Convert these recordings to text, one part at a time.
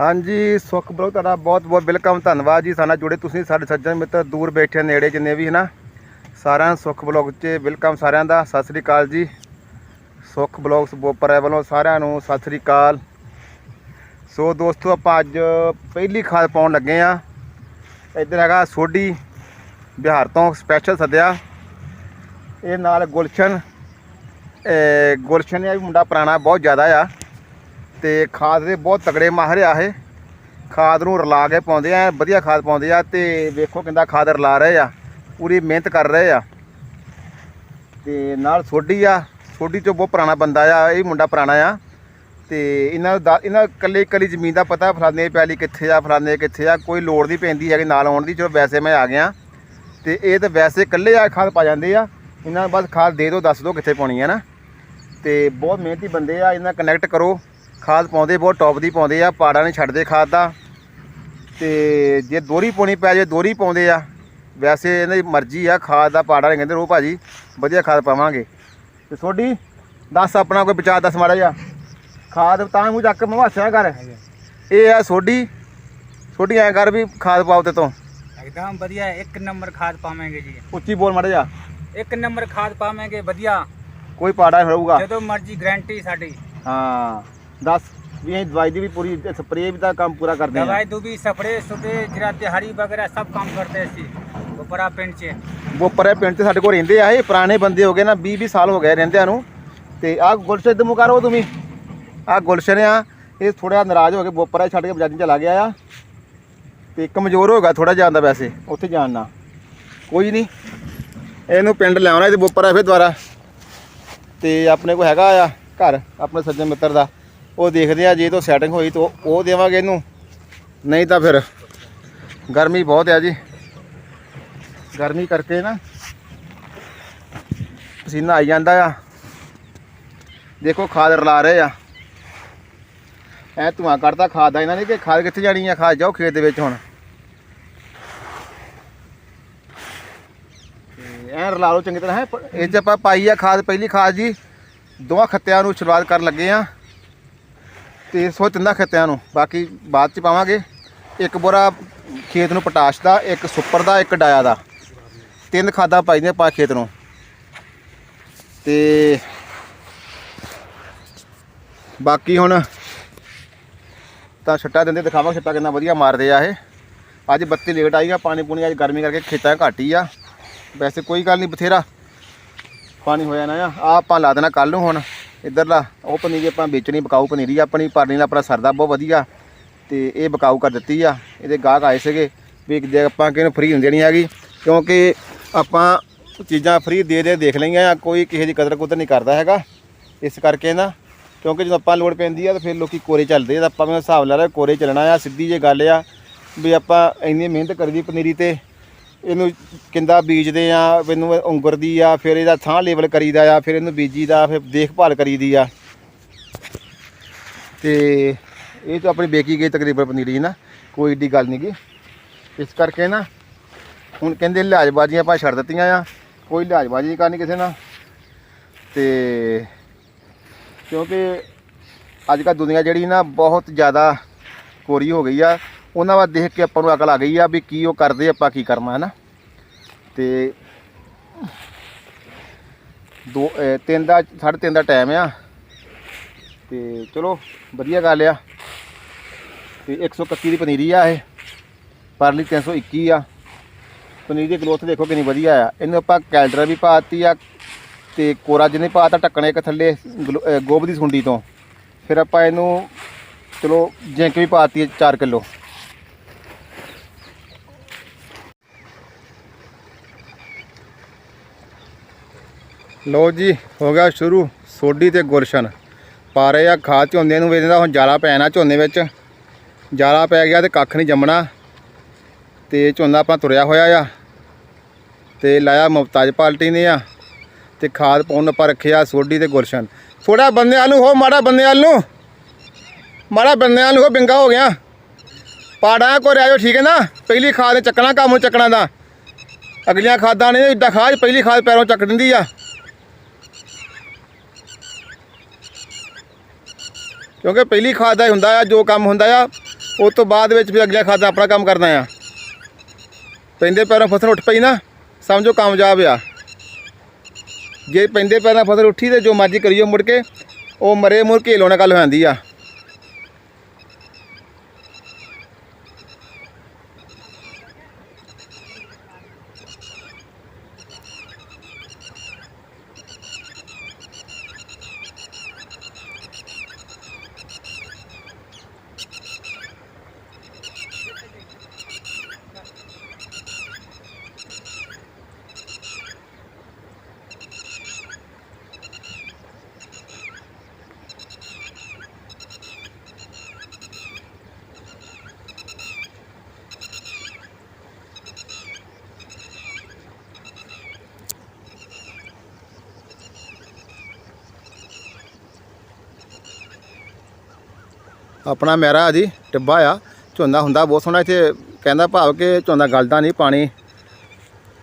ਹਾਂਜੀ, ਸੁਖ ਬਲੋ ਤੁਹਾਡਾ ਬਹੁਤ ਬਹੁਤ ਵੈਲਕਮ ਧੰਨਵਾਦ ਜੀ ਸਾਡਾ ਜੁੜੇ ਤੁਸੀਂ, ਸਾਡੇ ਸੱਜਣ ਮਿੱਤਰ ਦੂਰ ਬੈਠੇ ਨੇੜੇ ਜਿੰਨੇ ਵੀ, ਹਨਾ? ਸਾਰਿਆਂ ਨੂੰ ਸੁਖ ਬਲੌਗ 'ਚ ਵੈਲਕਮ ਸਾਰਿਆਂ ਦਾ, ਸਤਿ ਸ੍ਰੀ ਅਕਾਲ ਜੀ। ਸੁਖ ਬਲੌਗਸ ਬੋਪਰ ਵੱਲੋਂ ਸਾਰਿਆਂ ਨੂੰ ਸਤਿ ਸ੍ਰੀ ਅਕਾਲ। ਸੋ ਦੋਸਤੋ, ਆਪਾਂ ਅੱਜ ਪਹਿਲੀ ਖਾਦ ਪਾਉਣ ਲੱਗੇ ਆ। ਇੱਧਰ ਹੈਗਾ ਸੋਢੀ, ਬਿਹਾਰ ਤੋਂ ਸਪੈਸ਼ਲ ਸੱਦਿਆ। ਇਹ ਨਾਲ ਗੁਲਸ਼ਨ ਗੁਲਸ਼ਨ ਇਹ ਵੀ ਮੁੰਡਾ ਪੁਰਾਣਾ, ਬਹੁਤ ਜ਼ਿਆਦਾ ਆ। ਤੇ ਖਾਦ ਦੇ ਬਹੁਤ ਤਕੜੇ ਮਾਹਰ ਆ ਇਹ। ਖਾਦ ਨੂੰ ਰਲਾ ਕੇ ਪਾਉਂਦੇ ਆ, ਵਧੀਆ ਖਾਦ ਪਾਉਂਦੇ ਆ ਤੇ ਵੇਖੋ ਕਿੰਦਾ ਖਾਦ ਰਲਾ ਰਹੇ ਆ, ਪੂਰੀ ਮਿਹਨਤ ਕਰ ਰਹੇ ਆ। ਤੇ ਨਾਲ ਸੋਢੀ ਆ, ਸੋਢੀ ਚੋਂ ਬਹੁਤ ਪੁਰਾਣਾ ਬੰਦਾ ਆ, ਇਹ ਵੀ ਮੁੰਡਾ ਪੁਰਾਣਾ ਆ। ਤੇ ਇਹਨਾਂ ਦਾ- ਇਹਨਾਂ ਕੱਲੇ ਕੱਲੀ ਜ਼ਮੀਨ ਦਾ ਪਤਾ ਫਲਾਣੇ ਪੈਲੀ ਕਿੱਥੇ ਆ, ਫਲਾਣੇ ਕਿੱਥੇ ਆ, ਕੋਈ ਲੋੜ ਨਹੀਂ ਪੈਂਦੀ ਹੈਗੀ ਨਾਲ ਆਉਣ ਦੀ, ਚਲੋ ਵੈਸੇ ਮੈਂ ਆ ਗਿਆ। ਤੇ ਇਹ ਤਾਂ ਵੈਸੇ ਇਕੱਲੇ ਆ ਖਾਦ ਪਾ ਜਾਂਦੇ ਆ, ਇਹਨਾਂ ਨੂੰ ਬਸ ਖਾਦ ਦੇ ਦਿਓ, ਦੱਸ ਦਿਓ ਕਿੱਥੇ ਪਾਉਣੀ ਹੈ ਨਾ। ਤੇ ਬਹੁਤ ਮਿਹਨਤੀ ਬੰਦੇ ਆ, ਇਹਨਾਂ ਕਨੈਕਟ ਕਰੋ। ਖਾਦ ਪਾਉਂਦੇ ਬਹੁਤ ਟੌਪ ਦੀ ਪਾਉਂਦੇ ਆ ਪਾੜਾ ਨਹੀਂ ਛੱਡਦੇ ਖਾਦ ਦਾ। ਤੇ ਜੇ ਦੋਰੀ ਪਾਉਣੀ ਪੈ ਜੇ ਦੋਰੀ ਪਾਉਂਦੇ ਆ। ਵੈਸੇ ਇਹਨਾਂ ਮਰਜ਼ੀ ਆ ਖਾਦ ਦਾ ਪਾੜਾ ਨਹੀਂ ਕਹਿੰਦੇ ਰੋ ਭਾਜੀ ਵਧੀਆ ਖਾਦ ਪਾਵਾਂਗੇ। ਤੇ ਤੁਹਾਡੀ ਦੱਸ ਆਪਣਾ ਕੋਈ ਵਿਚਾਰ ਦੱਸ ਮਾੜਾ ਜਿਹਾ। ਖਾਦ ਤਾਂ ਮੂੰਹ ਚੱਕ ਮਵਾਸਿਆ ਕਰ। ਇਹ ਆ ਸੋਡੀ ਸੋਡੀ ਐ ਕਰ ਵੀ ਖਾਦ ਪਾਉ ਤੇ ਤੋਂ। ਇੱਕਦਮ ਵਧੀਆ ਇੱਕ ਨੰਬਰ ਖਾਦ ਪਾਵਾਂਗੇ ਜੀ। ਉੱਚੀ ਬੋਲ ਮਾੜਾ ਜਿਹਾ। ਇੱਕ ਨੰਬਰ ਖਾਦ ਪਾਵਾਂਗੇ ਵਧੀਆ। ਕੋਈ ਪਾੜਾ ਹੋਊਗਾ। ਜਦੋਂ ਮਰਜ਼ੀ ਗਾਰੰਟੀ ਸਾਡੀ। ਹਾਂ। ਦੱਸ ਵੀ ਇਹ ਦਵਾਈ ਦੀ ਵੀ ਪੂਰੀ ਸਪਰੇਅ ਵੀ ਦਾ ਕੰਮ ਪੂਰਾ ਕਰਦੇ ਆ। ਦਵਾਈ ਦੂਬੀ ਸਪਰੇ ਸੁਪਰੇ ਜਿਹੜਾ ਦਿਹਾੜੀ ਵਗੈਰਾ ਸਭ ਕੰਮ ਕਰਦੇ ਅਸੀਂ ਬਪਰਾ ਪਿੰਡ 'ਚ। ਬੋਪਰੇ ਪਿੰਡ ਤੇ ਸਾਡੇ ਕੋਲ ਰਹਿੰਦੇ ਆ ਇਹ ਪੁਰਾਣੇ ਬੰਦੇ ਹੋ ਗਏ ਨਾ 20 20 ਸਾਲ ਹੋ ਗਏ ਰਹਿੰਦਿਆਂ ਨੂੰ। ਤੇ ਆਹ ਗੁਲਸ਼ਨ ਇੱਧਰ ਮੂੰਹ ਕਰੋ ਤੁਸੀਂ। ਆਹ ਗੁਲਸ਼ਨ ਆ ਇਹ ਥੋੜਾ ਨਾਰਾਜ਼ ਹੋ ਕੇ ਬੋਪਰਾ ਛੱਡ ਕੇ ਬਜਾਜੀ ਚਲਾ ਗਿਆ ਆ। ਤੇ ਕਮਜ਼ੋਰ ਹੋ ਗਿਆ ਥੋੜਾ ਜਾਂਦਾ ਵੈਸੇ ਉੱਥੇ ਜਾਣ ਨਾ ਕੋਈ ਨਹੀਂ ਇਹਨੂੰ ਪਿੰਡ ਲਿਆਉਣਾ ਤੇ ਬੋਪਰਾ ਫਿਰ ਦੁਬਾਰਾ। ਤੇ ਆਪਣੇ ਕੋਲ ਹੈਗਾ ਆ ਘਰ ਆਪਣੇ ਸੱਜਣ ਮਿੱਤਰ ਦਾ। ਉਹ ਦੇਖਦੇ ਆ, ਜੇ ਤੋਂ ਸੈਟਿੰਗ ਹੋਈ ਤਾਂ ਉਹ- ਦੇਵਾਂਗੇ ਇਹਨੂੰ। ਨਹੀਂ ਤਾਂ ਫਿਰ ਗਰਮੀ ਬਹੁਤ ਆ ਜੀ। ਗਰਮੀ ਕਰਕੇ ਨਾ ਪਸੀਨਾ ਆਈ ਜਾਂਦਾ ਆ। ਦੇਖੋ ਖਾਦ ਰਲਾ ਰਹੇ ਆ। ਐ ਧੂਆਂ ਕੱਢਦਾ ਖਾਦ ਦਾ, ਇਹਨਾਂ ਨੇ ਕਿ ਖਾਦ ਕਿੱਥੇ ਜਾਣੀ ਆ? ਖਾਦ ਜਾਓ ਖੇਤ ਦੇ ਵਿੱਚ ਹੁਣ। ਤੇ ਐ ਰਲਾ ਲਓ ਚੰਗੀ ਤਰ੍ਹਾਂ। ਹੈ, ਇਹ ਚ ਆਪਾਂ ਪਾਈ ਆ ਖਾਦ, ਪਹਿਲੀ ਖਾਦ ਜੀ। ਦੋਵਾਂ ਖੱਤਿਆਂ ਨੂੰ ਸ਼ੁਰੂਆਤ ਕਰਨ ਲੱਗੇ ਆ। ਤੇ ਸੋ ਤਿੰਨਾਂ ਖੇਤਿਆਂ ਨੂੰ, ਬਾਕੀ ਬਾਅਦ ਚ ਪਾਵਾਂਗੇ। ਇੱਕ ਬੋਰਾ ਖੇਤ ਨੂੰ ਪੋਟਾਸ਼ ਦਾ, ਇੱਕ ਸੁਪਰ ਦਾ, ਇੱਕ ਡਾਇਆ ਦਾ। ਤਿੰਨ ਖਾਦਾਂ ਪਾਈਆਂ ਪਾ ਖੇਤ ਨੂੰ। ਤੇ ਬਾਕੀ ਹੁਣ ਤਾਂ ਛੱਟਾ ਦਿੰਦੇ ਦਿਖਾਵਾਂਗੇ, ਛੱਟਾ ਕਿੰਨਾ ਵਧੀਆ ਮਾਰਦੇ ਆ ਇਹ। ਅੱਜ ਬੱਤੀ ਲੇਟ ਆਈ ਆ, ਪਾਣੀ ਪੂਣੀ ਅੱਜ ਗਰਮੀ ਕਰਕੇ ਖੇਤਾਂ ਘੱਟ ਹੀ ਆ। ਵੈਸੇ ਕੋਈ ਗੱਲ ਨਹੀਂ, ਬਥੇਰਾ ਪਾਣੀ ਹੋਇਆ ਨਾ ਆ। ਆਹ ਆਪਾਂ ਲਾ ਦੇਣਾ ਕੱਲ ਨੂੰ ਹੁਣ। ਇੱਧਰਲਾ, ਉਹ ਪਨੀਰੀ ਆਪਾਂ ਵੇਚਣੀ, ਬਕਾਊ ਪਨੀਰੀ ਆ ਆਪਣੀ ਪਰਨੀ ਦਾ ਆਪਣਾ ਸਰਦਾ ਬਹੁਤ ਵਧੀਆ। ਤੇ ਇਹ ਬਕਾਊ ਕਰ ਦਿੱਤੀ ਆ, ਇਹਦੇ ਗਾਹਕ ਆਏ ਸੀਗੇ, ਵੀ ਜੇ ਆਪਾਂ ਕਿਹਨੂੰ ਫ੍ਰੀ ਨਹੀਂ ਦੇਣੀ ਹੈਗੀ, ਕਿਉਂਕਿ ਆਪਾਂ ਚੀਜ਼ਾਂ ਫ੍ਰੀ ਦੇ ਦੇ, ਦੇਖ ਲਈਆਂ ਆ, ਕੋਈ ਕਿਸੇ ਦੀ ਕਦਰ ਕੁਦਰ ਨਹੀਂ ਕਰਦਾ ਹੈਗਾ, ਇਸ ਕਰਕੇ ਨਾ, ਕਿਉਂਕਿ ਜਦੋਂ ਆਪਾਂ ਲੋੜ ਪੈਂਦੀ ਆ, ਤਾਂ ਫਿਰ ਲੋਕੀ ਕੋਰੇ ਚੱਲਦੇ ਆ, ਤਾਂ ਆਪਾਂ ਵੀ ਹਿਸਾਬ ਲਾ ਲਿਆ ਕੋਰੇ ਚੱਲਣਾ ਆ, ਸਿੱਧੀ ਜੇ ਗੱਲ ਆ, ਵੀ ਆਪਾਂ ਇੰਨੀ ਮਿਹਨਤ ਕਰੀਦੀ ਪਨੀਰੀ ਤੇ ਇਹਨੂੰ ਕਿੰਦਾ ਬੀਜਦੇ ਆ, ਇਹਨੂੰ ਉਂਗਰਦੀ ਆ, ਫਿਰ ਇਹਦਾ ਥਾਂ ਲੇਵਲ ਕਰੀਦਾ ਆ, ਫਿਰ ਇਹਨੂੰ ਬੀਜੀਦਾ, ਫਿਰ ਦੇਖਭਾਲ ਕਰੀਦੀ ਆ। ਤੇ ਇਹ ਤਾਂ ਆਪਣੀ ਬੇਕੀ ਗਈ ਤਕਰੀਬਨ ਪਨੀਰੀ ਨਾ, ਕੋਈ ਏਡੀ ਗੱਲ ਨਹੀਂ ਗੀ। ਇਸ ਕਰਕੇ ਨਾ, ਹੁਣ ਕਹਿੰਦੇ ਲਿਹਾਜ਼ਬਾਜ਼ੀਆਂ ਆਪਾਂ ਛੱਡ ਦਿੱਤੀਆਂ ਆ, ਕੋਈ ਲਿਹਾਜ਼ਬਾਜ਼ੀ ਨਹੀਂ ਕਰਨੀ ਕਿਸੇ ਨਾਲ। ਤੇ ਕਿਉਂਕਿ ਅੱਜ ਕੱਲ੍ਹ ਦੁਨੀਆ ਜਿਹੜੀ ਨਾ ਬਹੁਤ ਜ਼ਿਆਦਾ ਕੋਰੀ ਹੋ ਗਈ ਆ ਉਹਨਾਂ ਵੱਲ ਦੇਖ ਕੇ ਆਪਾਂ ਨੂੰ ਅਕਲ ਆ ਗਈ ਆ ਵੀ ਕੀ ਉਹ ਕਰਦੇ, ਆਪਾਂ ਕੀ ਕਰਨਾ ਹੈ ਨਾ ਤੇ ਦੋ ਤਿੰਨ ਦਾ, ਸਾਢੇ ਤਿੰਨ ਦਾ ਟਾਈਮ ਆ। ਤੇ ਚਲੋ, ਵਧੀਆ ਗੱਲ ਆ। ਤੇ 131 ਦੀ ਪਨੀਰੀ ਆ ਇਹ। ਪਰਲੀ 321 ਆ। ਪਨੀਰੀ ਦੀ ਗਰੋਥ ਦੇਖੋ ਕਿੰਨੀ ਵਧੀਆ ਆ। ਇਹਨੂੰ ਆਪਾਂ ਕੈਲਡਰ ਵੀ ਪਾਤੀ ਆ ਤੇ ਕੋਰਾ ਜਿਹਨੇ ਪਾਤਾ ਢੱਕਣੇ ਇੱਕ ਥੱਲੇ, ਗਲੋ- ਗੋਭ ਦੀ ਸੁੰਡੀ ਤੋਂ। ਫਿਰ ਆਪਾਂ ਇਹਨੂੰ, ਚਲੋ, ਜਿੰਕ ਵੀ ਪਾਤੀ ਹੈ 4 ਕਿਲੋ। ਲੋ ਜੀ, ਹੋ ਗਿਆ ਸ਼ੁਰੂ ਸੋਡੀ ਤੇ ਗੁਰਸ਼ਨ ਪਾ ਰਹੇ ਆ ਖਾਦ ਝੋਨੇ ਨੂੰ ਵੇਚਦਾ ਹੁਣ ਜਾਲਾ ਪੈਣਾ ਝੋਨੇ ਵਿੱਚ। ਜਾਲਾ ਪੈ ਗਿਆ ਤੇ ਕੱਖ ਨਹੀਂ ਜੰਮਣਾ। ਤੇ ਝੋਨਾ ਆਪਣਾ ਤੁਰਿਆ ਹੋਇਆ ਆ। ਤੇ ਲਾਇਆ ਮੁਫਤਾਜ ਪਾਲਟੀ ਨੇ ਆ। ਤੇ ਖਾਦ ਪਾਉਣ ਆਪਾਂ ਰੱਖਿਆ ਸੋਡੀ ਤੇ ਗੁਲਸ਼ਨ। ਥੋੜਾ ਬੰਦੇ ਨੂੰ ਹੋ, ਮਾੜਾ ਬੰਦੇ ਨੂੰ। ਮਾੜਾ ਬੰਦੇ ਨੂੰ ਹੋ, ਬਿੰਗਾ ਹੋ ਗਿਆ। ਪਾੜਾ ਕੋ ਰਿਆਇਓ ਠੀਕ ਹੈ ਨਾ? ਪਹਿਲੀ ਖਾਦ ਚੱਕਣਾ ਕੰਮ ਚੱਕਣਾ ਦਾ। ਅਗਲੀਆਂ ਖਾਦਾਂ ਨੇ ਇਦਾਂ ਖਾਦ ਪਹਿਲੀ ਖਾਦ ਪੈਰੋਂ ਚੱਕ ਦਿੰਦੀ ਆ। ਕਿਉਂਕਿ ਪਹਿਲੀ ਖਾਦ ਦਾ ਹੀ ਹੁੰਦਾ ਆ, ਜੋ ਕੰਮ ਹੁੰਦਾ ਆ ਉਸ ਤੋਂ ਬਾਅਦ ਵਿੱਚ ਫਿਰ ਅਗਲਾ ਦਾ ਆਪਣਾ ਕੰਮ ਕਰਨਾ ਆ। ਪੈਂਦੇ ਪੈਰਾਂ ਫਸਲ ਉੱਠ ਪਈ ਨਾ, ਸਮਝੋ ਕਾਮਯਾਬ ਆ। ਜੇ ਪੈਂਦੇ ਪੈਰਾਂ ਫਸਲ ਉੱਠੀ ਤੇ ਜੋ ਮਰਜ਼ੀ ਕਰੀਓ ਮੁੜ ਕੇ, ਉਹ ਮਰੇ ਮੁਰ ਕੇ ਲੋਣਾ ਗੱਲ ਹੋ ਜਾਂਦੀ ਆ। ਆਪਣਾ ਮਹਿਰਾ ਜੀ ਟਿੱਬਾ ਆ, ਝੋਨਾ ਹੁੰਦਾ ਬਹੁਤ ਸੋਹਣਾ ਇੱਥੇ, ਕਹਿੰਦਾ ਭਾਵ ਕਿ ਝੋਨਾ ਗਲਦਾ ਨਹੀਂ ਪਾਣੀ,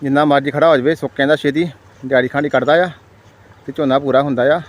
ਜਿੰਨਾ ਮਰਜ਼ੀ ਖੜਾ ਹੋ ਜਾਵੇ, ਸੁੱਕ ਕਹਿੰਦਾ ਛੇਤੀ ਦਿਹਾੜੀ ਖਾਂਡੀ ਕੱਢਦਾ ਆ ਤੇ ਝੋਨਾ ਪੂਰਾ ਹੁੰਦਾ ਆ।